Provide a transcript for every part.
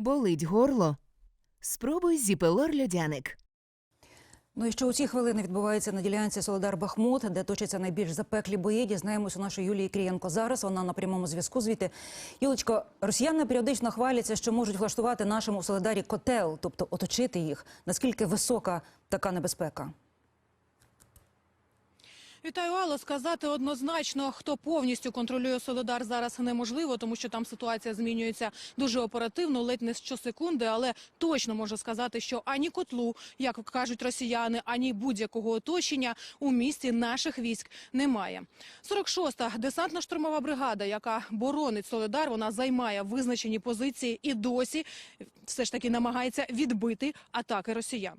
Болить горло? Спробуй зіпелор льодяник. Ну і що у ці хвилини відбувається на ділянці Солодар Бахмут, де точаться найбільш запеклі бої. Дізнаємось у нашої Юлії Крієнко. Зараз вона на прямому зв'язку. Звідти Юлечко, росіяни періодично хваляться, що можуть влаштувати нашому Солодарі котел, тобто оточити їх. Наскільки висока така небезпека? Вітаю, Алло. Сказати однозначно, хто повністю контролює Солодар зараз неможливо, тому що там ситуація змінюється дуже оперативно, ледь не щосекунди, але точно можу сказати, що ані котлу, як кажуть росіяни, ані будь-якого оточення у місті наших військ немає. 46-та десантно-штурмова бригада, яка боронить Солодар, вона займає визначені позиції і досі все ж таки намагається відбити атаки росіян.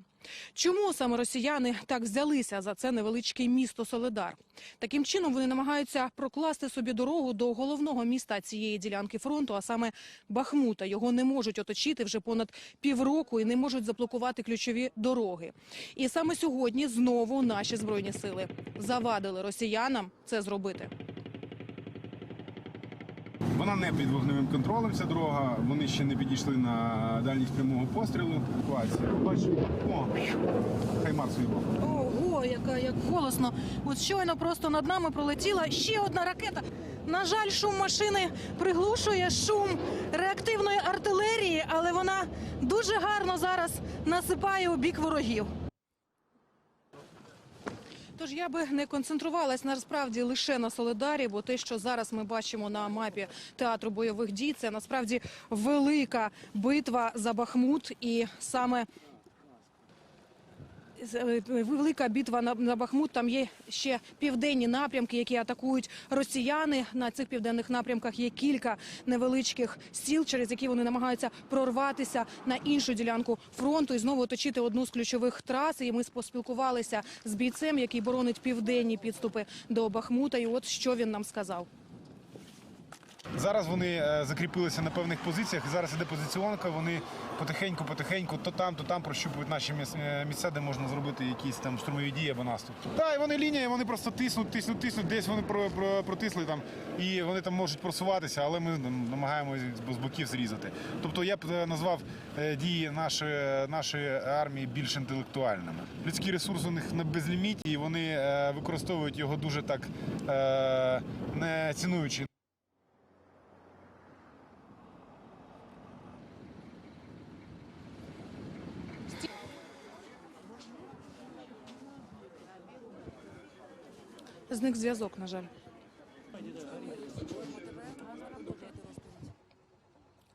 Чому саме росіяни так взялися за це невеличке місто Соледар? Таким чином вони намагаються прокласти собі дорогу до головного міста цієї ділянки фронту, а саме Бахмута. Його не можуть оточити вже понад півроку і не можуть заблокувати ключові дороги. І саме сьогодні знову наші збройні сили завадили росіянам це зробити. Вона не під вогневим контролем, ця дорога. Вони ще не підійшли на дальність прямого пострілу. Евакуація. Бачу, о, хаймарс уїбав. Ого, яка як голосно. От щойно просто над нами пролетіла ще одна ракета. На жаль, шум машини приглушує шум реактивної артилерії, але вона дуже гарно зараз насипає у бік ворогів. Тож я би не концентрувалась насправді лише на Солидарі, бо те, що зараз ми бачимо на мапі театру бойових дій, це насправді велика битва за Бахмут, і саме велика битва на, на Бахмут. Там є ще південні напрямки, які атакують росіяни. На цих південних напрямках є кілька невеличких сіл, через які вони намагаються прорватися на іншу ділянку фронту і знову оточити одну з ключових трас. І ми поспілкувалися з бійцем, який боронить південні підступи до Бахмута. І от що він нам сказав. Зараз вони е, закріпилися на певних позиціях. і Зараз іде позиціонка. Вони потихеньку, потихеньку, то там, то там прощупують наші е, місця, де можна зробити якісь там штурмові дії або наступ. Так, і вони лінії, вони просто тиснуть, тиснуть, тиснуть. Десь вони про, про, протисли там, і вони там можуть просуватися, але ми намагаємося з боків зрізати. Тобто я б е, назвав дії нашої, нашої армії більш інтелектуальними. Людський ресурс у них на безліміті, і вони використовують його дуже так не цінуючи. Зник зв'язок, на жаль.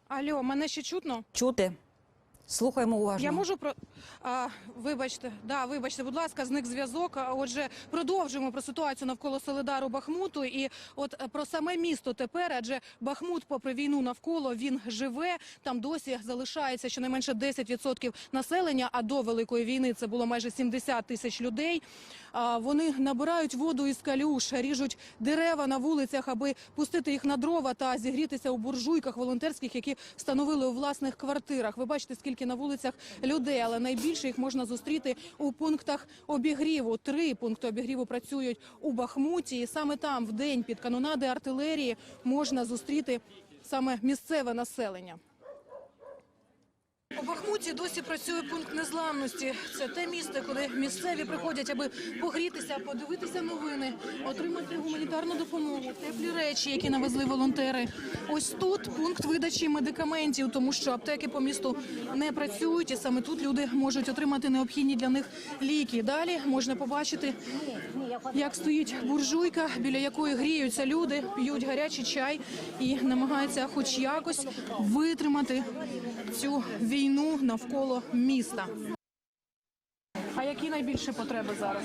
Алло, мене ще чутно? Чути? Слухаємо уважно. Я можу про а, вибачте, да, вибачте, будь ласка, зник зв'язок. Отже, продовжуємо про ситуацію навколо Солидару Бахмуту. І от е, про саме місто тепер, адже Бахмут, попри війну навколо, він живе. Там досі залишається щонайменше 10% населення. А до великої війни це було майже 70 тисяч людей. А, вони набирають воду із калюш, ріжуть дерева на вулицях, аби пустити їх на дрова та зігрітися у буржуйках волонтерських, які встановили у власних квартирах. Ви бачите, скільки на вулицях людей, але найбільше їх можна зустріти у пунктах обігріву. Три пункти обігріву працюють у Бахмуті, і саме там в день під канонади артилерії можна зустріти саме місцеве населення. У Бахмуті досі працює пункт незламності. Це те місце, куди місцеві приходять, аби погрітися, подивитися новини, отримати гуманітарну допомогу, теплі речі, які навезли волонтери. Ось тут пункт видачі медикаментів, тому що аптеки по місту не працюють, і саме тут люди можуть отримати необхідні для них ліки. Далі можна побачити, як стоїть буржуйка, біля якої гріються люди, п'ють гарячий чай і намагаються, хоч якось, витримати цю війну навколо міста. А які найбільші потреби зараз?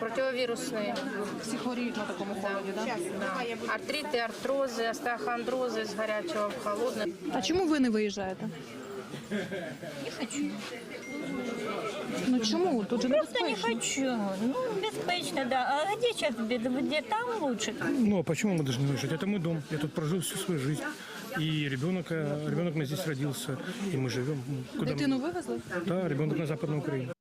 Противовирусные. Всі хворіють на такому холоді, так? Да. Артриты, артрозы, остеохондрозы с горячего в холодный. А чому ви не виїжджаєте? Не хочу. Ну чому? Тут же Просто не небезпечно. хочу. Ну, беспечно, да. А где сейчас, где, где там лучше? Ну, а почему мы должны уезжать? Это мой дом. Я тут прожил всю свою жизнь. И ребенок, э, ребенок у меня здесь родился. И мы живем. Куда мы- Дитину вивезли? Да, ребенок на Западной Украине.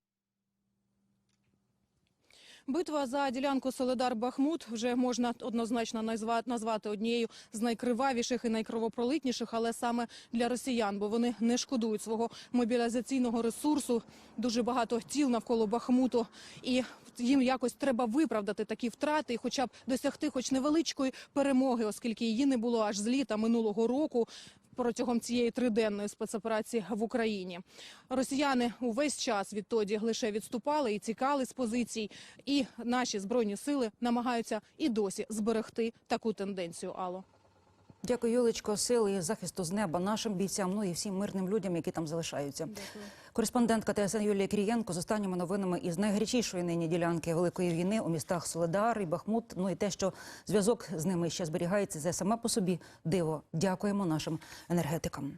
Битва за ділянку Соледар-Бахмут вже можна однозначно назва- назвати однією з найкривавіших і найкровопролитніших, але саме для росіян, бо вони не шкодують свого мобілізаційного ресурсу. Дуже багато тіл навколо Бахмуту, і їм якось треба виправдати такі втрати, і хоча б досягти хоч невеличкої перемоги, оскільки її не було аж з літа минулого року. Протягом цієї триденної спецоперації в Україні росіяни увесь час відтоді лише відступали і тікали з позицій, і наші збройні сили намагаються і досі зберегти таку тенденцію. Алло. Дякую, Юлечко, сили захисту з неба нашим бійцям, ну і всім мирним людям, які там залишаються. Кореспондентка ТСН Юлія Крієнко з останніми новинами із найгарячішої нині ділянки великої війни у містах Соледар і Бахмут. Ну і те, що зв'язок з ними ще зберігається, це саме по собі диво. Дякуємо нашим енергетикам.